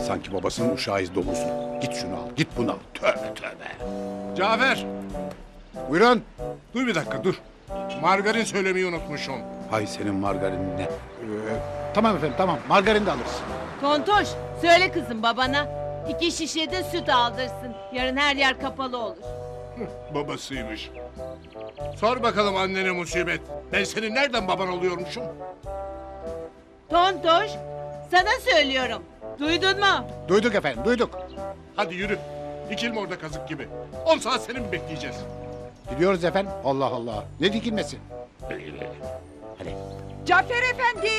Sanki babasının uşağıyız dolusun. Git şunu al, git bunu al. Tövbe tövbe. Cafer, Buyurun. dur bir dakika dur. Margarin söylemeyi unutmuşum. Hay senin margarinine. Ee, tamam efendim tamam. Margarin de alırız. Tontoş söyle kızım babana. İki şişe de süt aldırsın. Yarın her yer kapalı olur. Babasıymış. Sor bakalım annene musibet. Ben senin nereden baban oluyormuşum? Tontoş sana söylüyorum. Duydun mu? Duyduk efendim duyduk. Hadi yürü. Dikilme orada kazık gibi. 10 saat seni mi bekleyeceğiz? Gidiyoruz efendim. Allah Allah. Ne dikilmesi? Cafer Efendi!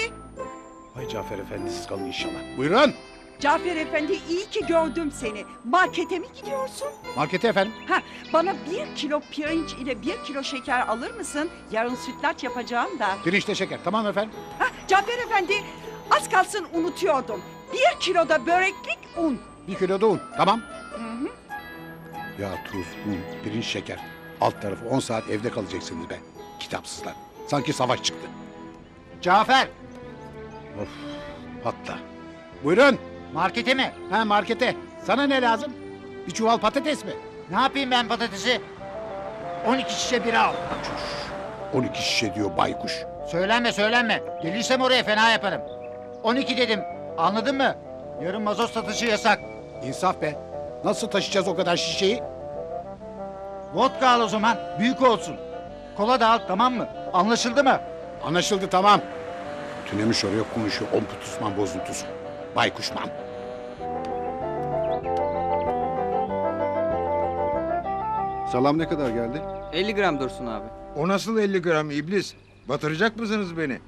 Hay Cafer Efendi siz kalın inşallah. Buyurun. Cafer Efendi iyi ki gördüm seni. Markete mi gidiyorsun? Markete efendim. Ha, bana bir kilo pirinç ile bir kilo şeker alır mısın? Yarın sütlaç yapacağım da. Pirinçle şeker. Tamam efendim. Ha, Cafer Efendi az kalsın unutuyordum. Bir kilo da böreklik un. Bir kilo da un. Tamam. Ya tuz, un, pirinç, şeker. Alt tarafı 10 saat evde kalacaksınız be. Kitapsızlar. Sanki savaş çıktı. Cafer, Of patla. Buyurun. markete mi? Ha markete. Sana ne lazım? Bir çuval patates mi? Ne yapayım ben patatesi? 12 şişe bira al. 12 şişe diyor baykuş. Söylenme söylenme. Gelirsem oraya fena yaparım. 12 dedim. Anladın mı? Yarın mazot satışı yasak. İnsaf be. Nasıl taşıyacağız o kadar şişeyi? Vodka al o zaman. Büyük olsun. Kola da al tamam mı? Anlaşıldı mı? Anlaşıldı tamam. Tünemiş oraya konuşuyor. Omputusman bozuntusu. Baykuşman. Salam ne kadar geldi? 50 gram dursun abi. O nasıl 50 gram iblis? Batıracak mısınız beni?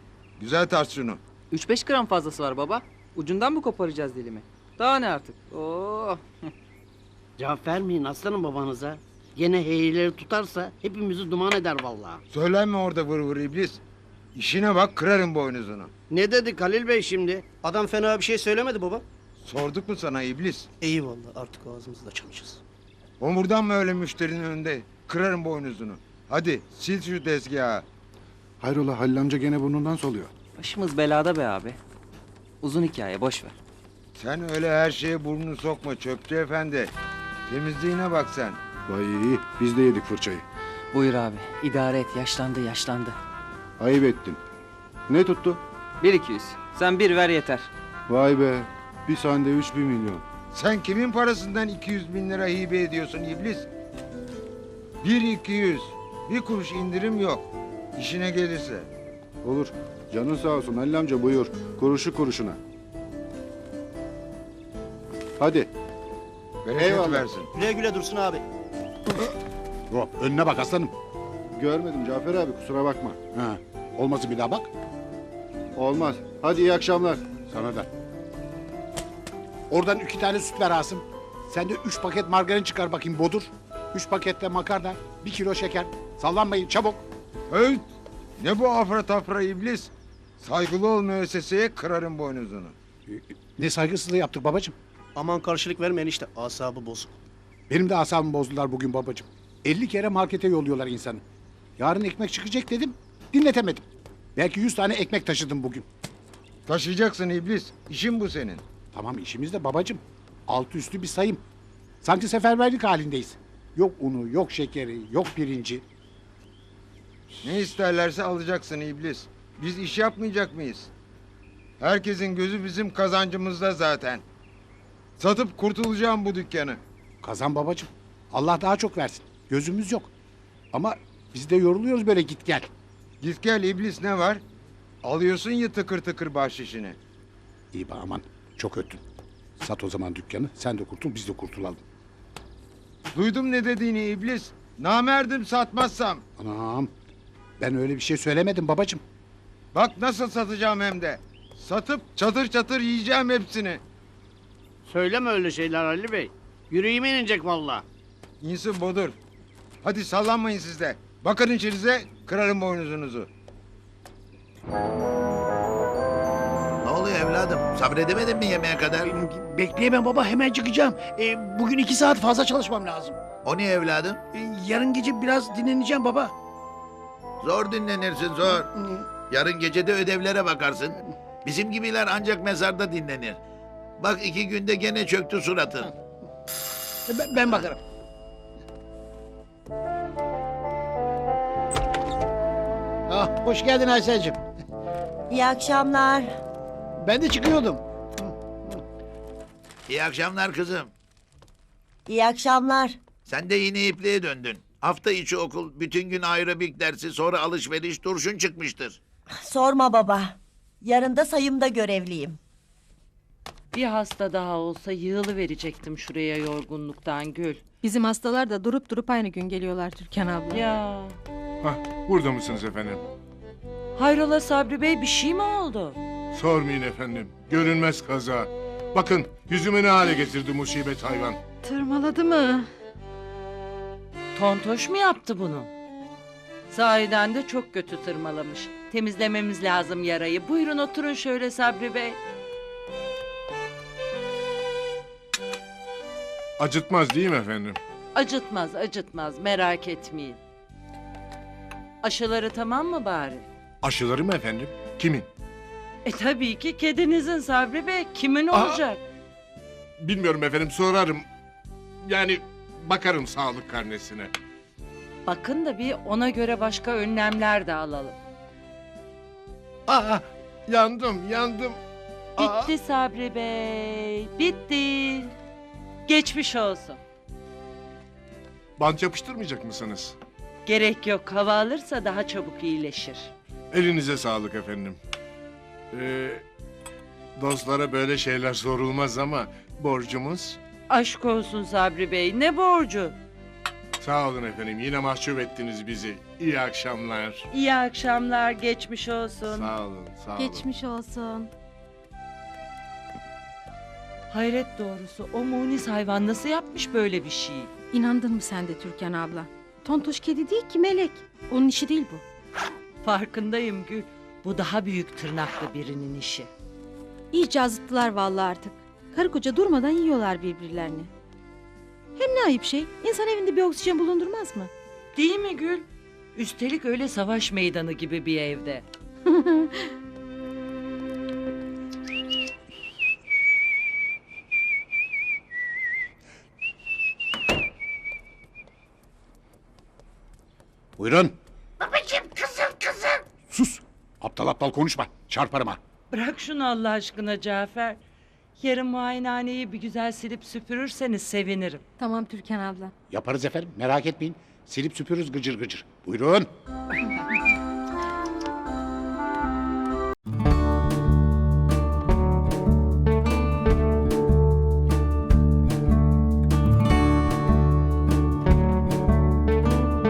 Güzel tart şunu. 3-5 gram fazlası var baba. Ucundan mı koparacağız dilimi? Daha ne artık? Oo. Cevap vermeyin aslanım babanıza. Gene heyleri tutarsa hepimizi duman eder vallahi. Söylenme orada vır vır iblis. İşine bak kırarım boynuzunu. Ne dedi Halil Bey şimdi? Adam fena bir şey söylemedi baba. Sorduk mu sana iblis? Eyvallah artık ağzımızda çalışırız. Omurdan mı öyle müşterinin önünde? Kırarım boynuzunu. Hadi sil şu tezgahı. Hayrola Halil amca gene burnundan soluyor. Başımız belada be abi. Uzun hikaye boş ver. Sen öyle her şeye burnunu sokma çöpçü efendi. Temizliğine bak sen. Vay iyi biz de yedik fırçayı. Buyur abi. idare et. Yaşlandı yaşlandı. Ayıp ettin. Ne tuttu? 1-200. Sen bir ver yeter. Vay be bir sande üç bir milyon. Sen kimin parasından 200 bin lira hibe ediyorsun iblis? Bir 200. Bir kuruş indirim yok. İşine gelirse. Olur canın sağ olsun Halil amca buyur. Kuruşu kuruşuna. Hadi Bereket Eyvallah. versin. Güle güle dursun abi. Hop önüne bak aslanım. görmedim Cafer abi kusura bakma. Ha, olmasın bir daha bak. Olmaz. Hadi iyi akşamlar. Sana da. Oradan iki tane süt ver Asım. Sen de üç paket margarin çıkar bakayım bodur. Üç paketle makarna, bir kilo şeker. Sallanmayın çabuk. Öğüt! Ne bu afra tafra iblis? Saygılı ol müesseseye kırarım boynuzunu. Ne saygısızlığı yaptık babacığım. Aman karşılık vermeyin işte asabı bozuk. Benim de asabımı bozdular bugün babacığım. 50 kere markete yolluyorlar insanı. Yarın ekmek çıkacak dedim, dinletemedim. Belki 100 tane ekmek taşıdım bugün. Taşıyacaksın iblis. İşin bu senin. Tamam işimiz de babacığım. Altı üstü bir sayım. Sanki seferberlik halindeyiz. Yok unu, yok şekeri, yok pirinci. Ne isterlerse alacaksın iblis. Biz iş yapmayacak mıyız? Herkesin gözü bizim kazancımızda zaten. Satıp kurtulacağım bu dükkanı. Kazan babacığım. Allah daha çok versin. Gözümüz yok. Ama biz de yoruluyoruz böyle git gel. Git gel iblis ne var? Alıyorsun ya tıkır tıkır bahşişini. İyi be aman. Çok öttün. Sat o zaman dükkanı. Sen de kurtul biz de kurtulalım. Duydum ne dediğini iblis. Namerdim satmazsam. Anam. Ben öyle bir şey söylemedim babacığım. Bak nasıl satacağım hem de. Satıp çatır çatır yiyeceğim hepsini. Söyleme öyle şeyler Halil Bey. Yüreğime inecek vallahi. İnsin budur. Hadi sallanmayın siz de. Bakın içinize kırarım boynuzunuzu. Ne oluyor evladım? Sabredemedin mi yemeğe kadar? Bekleyemem baba hemen çıkacağım. E, bugün iki saat fazla çalışmam lazım. O ne evladım? E, yarın gece biraz dinleneceğim baba. Zor dinlenirsin zor. Yarın gece de ödevlere bakarsın. Bizim gibiler ancak mezarda dinlenir. Bak iki günde gene çöktü suratın. Ben, ben bakarım. Ah, hoş geldin Aysel'cim. İyi akşamlar. Ben de çıkıyordum. İyi akşamlar kızım. İyi akşamlar. Sen de yine ipliğe döndün. Hafta içi okul, bütün gün aerobik dersi, sonra alışveriş, turşun çıkmıştır. Sorma baba. Yarın da sayımda görevliyim. Bir hasta daha olsa yığılı verecektim şuraya yorgunluktan Gül. Bizim hastalar da durup durup aynı gün geliyorlar Türkan abla. Ya Hah, burada mısınız efendim? hayrola Sabri Bey bir şey mi oldu? Sormayın efendim. Görünmez kaza. Bakın yüzümü ne hale getirdi musibet hayvan. Tırmaladı mı? Tontoş mu yaptı bunu? Sahiden de çok kötü tırmalamış. Temizlememiz lazım yarayı. Buyurun oturun şöyle Sabri Bey. Acıtmaz değil mi efendim? Acıtmaz acıtmaz merak etmeyin. Aşıları tamam mı bari? Aşıları mı efendim? Kimin? E tabii ki kedinizin Sabri Bey. Kimin Aa! olacak? Bilmiyorum efendim sorarım. Yani bakarım sağlık karnesine. Bakın da bir ona göre başka önlemler de alalım. Aa yandım yandım. Aa. Bitti Sabri Bey. Bitti. Geçmiş olsun. Bant yapıştırmayacak mısınız? Gerek yok. Hava alırsa daha çabuk iyileşir. Elinize sağlık efendim. Ee, dostlara böyle şeyler sorulmaz ama borcumuz. Aşk olsun Sabri Bey. Ne borcu? Sağ olun efendim yine mahcup ettiniz bizi. İyi akşamlar. İyi akşamlar. Geçmiş olsun. Sağ olun sağ olun. Geçmiş olsun. Hayret doğrusu o munis hayvan nasıl yapmış böyle bir şey? İnandın mı sen de Türkan abla? Tontoş kedi değil ki melek. Onun işi değil bu. Farkındayım Gül. Bu daha büyük tırnaklı birinin işi. İyice azıttılar vallahi artık. Karı koca durmadan yiyorlar birbirlerini. Hem ne ayıp şey. İnsan evinde bir oksijen bulundurmaz mı? Değil mi Gül? Üstelik öyle savaş meydanı gibi bir evde. Buyurun. Babacığım kızım kızım. Sus. Aptal aptal konuşma. Çarparım ha. Bırak şunu Allah aşkına Cafer. Yarın muayenehaneyi bir güzel silip süpürürseniz sevinirim. Tamam Türkan abla. Yaparız efendim merak etmeyin. Silip süpürürüz gıcır gıcır. Buyurun.